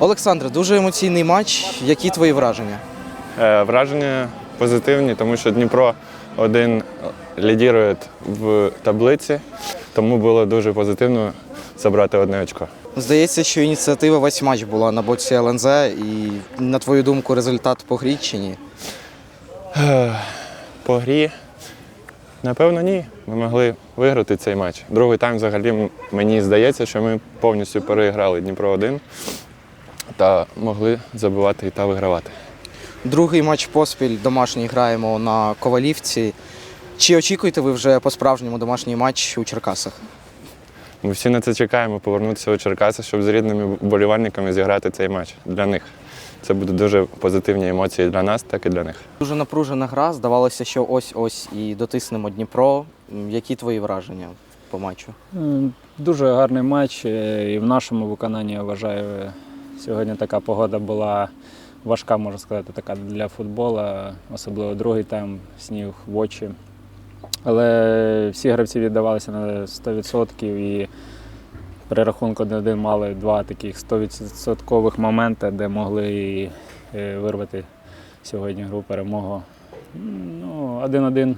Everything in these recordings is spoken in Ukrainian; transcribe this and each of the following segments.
Олександре, дуже емоційний матч. Які твої враження? Е, Враження позитивні, тому що Дніпро один лідірує в таблиці, тому було дуже позитивно забрати одне очко. Здається, що ініціатива весь матч була на боці ЛНЗ, і на твою думку, результат по грі чи ні? По грі, напевно, ні. Ми могли виграти цей матч. Другий тайм взагалі мені здається, що ми повністю переіграли Дніпро 1 та могли забивати та вигравати. Другий матч поспіль домашній граємо на Ковалівці. Чи очікуєте ви вже по-справжньому домашній матч у Черкасах? Ми всі на це чекаємо повернутися у Черкаси, щоб з рідними вболівальниками зіграти цей матч для них. Це будуть дуже позитивні емоції для нас, так і для них. Дуже напружена гра. Здавалося, що ось-ось і дотиснемо Дніпро. Які твої враження по матчу? Дуже гарний матч. е, І в нашому виконанні я вважаю, сьогодні така погода була важка, можна сказати, така для футболу, особливо другий тайм, сніг в очі. Але всі гравці віддавалися на 100% і при рахунку 1-1 мали два таких 100% моменти, де могли і, е, вирвати сьогодні гру перемогу. Ну, 1-1 Е,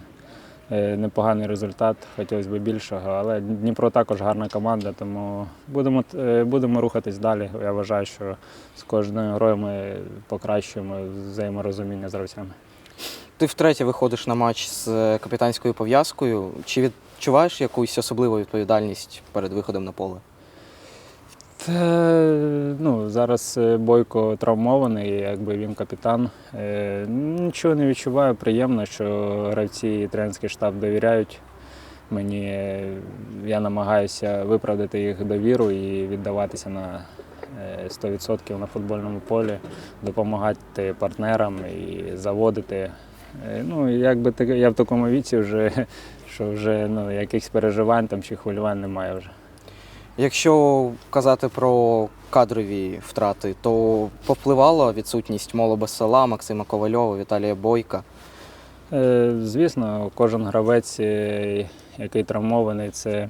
непоганий результат, хотілося б більшого, але Дніпро також гарна команда, тому будемо, е, будемо рухатись далі. Я вважаю, що з кожною грою ми покращуємо взаєморозуміння з гравцями. Ти втретє виходиш на матч з е, капітанською пов'язкою. Чи відчуваєш якусь особливу відповідальність перед виходом на поле? Та, зараз е, Бойко травмований, якби він капітан. Е, Нічого не відчуваю, приємно, що гравці і тренерський штаб довіряють. Мені Е, я намагаюся виправдати їх довіру і віддаватися на е, 100% на футбольному полі, допомагати партнерам і заводити. Е, Ну, якби я в такому віці вже, що вже ну, якихось переживань там чи хвилювань немає вже. Якщо казати про кадрові втрати, то повпливала відсутність Молоба села, Максима Ковальова, Віталія Бойка. Е, Звісно, кожен гравець, е, який травмований, це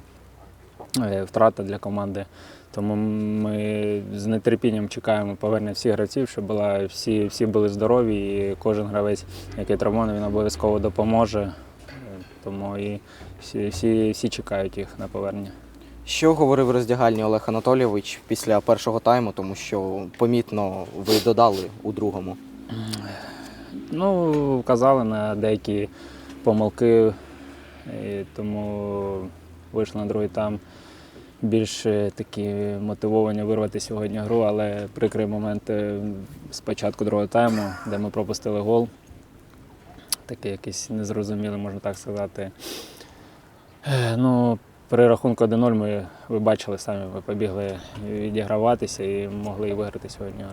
е, втрата для команди. Тому ми з нетерпінням чекаємо повернення всіх гравців, щоб була, всі, всі були здорові, і кожен гравець, який травмований, він обов'язково допоможе. Тому і всі, всі, всі чекають їх на повернення. Що говорив в роздягальні Олег Анатолійович після першого тайму, тому що помітно ви додали у другому. Ну, вказали на деякі помилки, і тому вийшли на другий там більш е, такі мотивовані вирвати сьогодні гру, але прикрий момент е, з початку другого тайму, де ми пропустили гол. Такий якийсь незрозумілий, можна так сказати. Е, Ну, при рахунку 1-0 ми, ви бачили самі, ми побігли відіграватися і могли і виграти сьогодні.